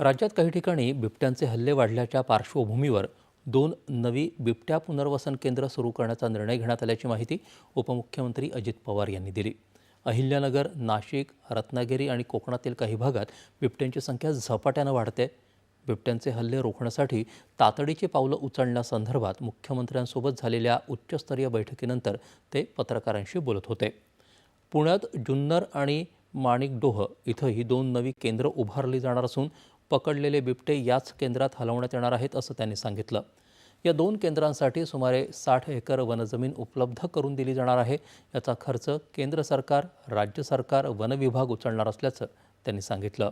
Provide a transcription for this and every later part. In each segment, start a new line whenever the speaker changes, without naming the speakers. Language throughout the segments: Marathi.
राज्यात काही ठिकाणी बिबट्यांचे हल्ले वाढल्याच्या पार्श्वभूमीवर दोन नवी बिबट्या पुनर्वसन केंद्र सुरू करण्याचा निर्णय घेण्यात आल्याची माहिती उपमुख्यमंत्री अजित पवार यांनी दिली. अहिल्यानगर नाशिक रत्नागिरी आणि कोकणातील काही भागात बिबट्यांची संख्या झपाट्यानं वाढते. बिबट्यांचे हल्ले रोखण्यासाठी तातडीची पावलं उचलण्यासंदर्भात मुख्यमंत्र्यांसोबत झालेल्या उच्चस्तरीय बैठकीनंतर ते पत्रकारांशी बोलत होते. पुण्यात जुन्नर आणि माणिकडोह इथं ही दोन नवी केंद्र उभारली जाणार असून पकडलेले बिबटे याच केंद्रात हलवण्यात येणार आहेत असं त्यांनी सांगितलं. या दोन केंद्रांसाठी सुमारे साठ एकर वनजमीन उपलब्ध करून दिली जाणार आहे. याचा खर्च केंद्र सरकार राज्य सरकार वन विभाग उचलणार असल्याचं त्यांनी सांगितलं.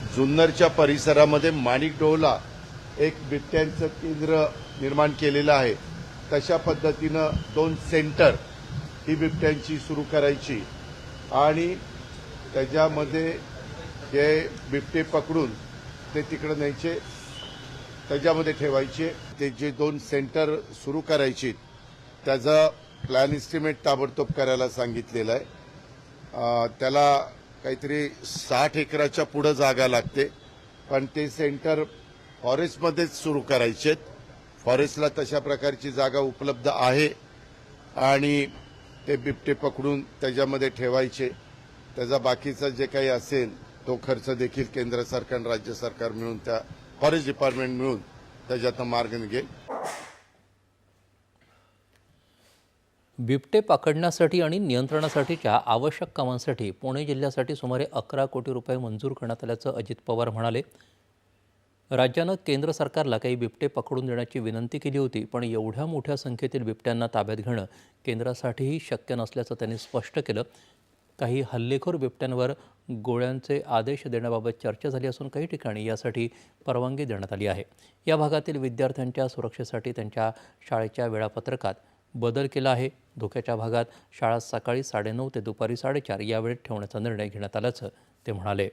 जुन्नरच्या परिसरामध्ये माणिकडोहला एक बिबट्यांचं केंद्र निर्माण केलेलं आहे. तशा पद्धतीनं दोन सेंटर ही बिबट्यांची सुरू करायची. आणि त्याच्यामध्ये जे बिबटे पकडून ते तिकडं न्यायचे त्याच्यामध्ये ठेवायचे. ते जे दोन सेंटर सुरू करायची त्याचा प्लॅन इस्टिमेट ताबडतोब करायला सांगितलेलं आहे. त्याला काहीतरी साठ एकराच्या पुढं जागा लागते. पण ते सेंटर फॉरेस्टमध्येच सुरू करायचे फॉरेस्टला तशा प्रकारची जागा उपलब्ध आहे. आणि ते बिबटे पकडून त्याच्यामध्ये ठेवायचे. त्याचा बाकीचा जे काही असेल तो खर्च देखील केंद्र सरकार आणि राज्य सरकार मिळून त्या फॉरेस्ट डिपार्टमेंट मिळून त्याच्यातनं मार्ग निघेल.
बिबटे पकडण्यासाठी आणि नियंत्रणासाठीच्या आवश्यक कामांसाठी पुणे जिल्ह्यासाठी सुमारे अकरा कोटी रुपये मंजूर करण्यात आल्याचं अजित पवार म्हणाले. राज्यानं केंद्र सरकारला काही बिबटे पकडून देण्याची विनंती केली होती पण एवढ्या मोठ्या संख्येतील बिबट्यांना ताब्यात घेणं केंद्रासाठीही शक्य नसल्याचं त्यांनी स्पष्ट केलं. काही हल्लेखोर बिबट्यांवर गोळ्यांचे आदेश देण्याबाबत चर्चा झाली असून काही ठिकाणी यासाठी परवानगी देण्यात आली आहे. या भागातील विद्यार्थ्यांच्या सुरक्षेसाठी त्यांच्या शाळेच्या वेळापत्रकात बदल केला आहे. धोक्याच्या भागात शाळा सकाळी साडेनऊ ते दुपारी साडेचार या वेळेत ठेवण्याचा निर्णय घेण्यात आल्याचं ते म्हणाले.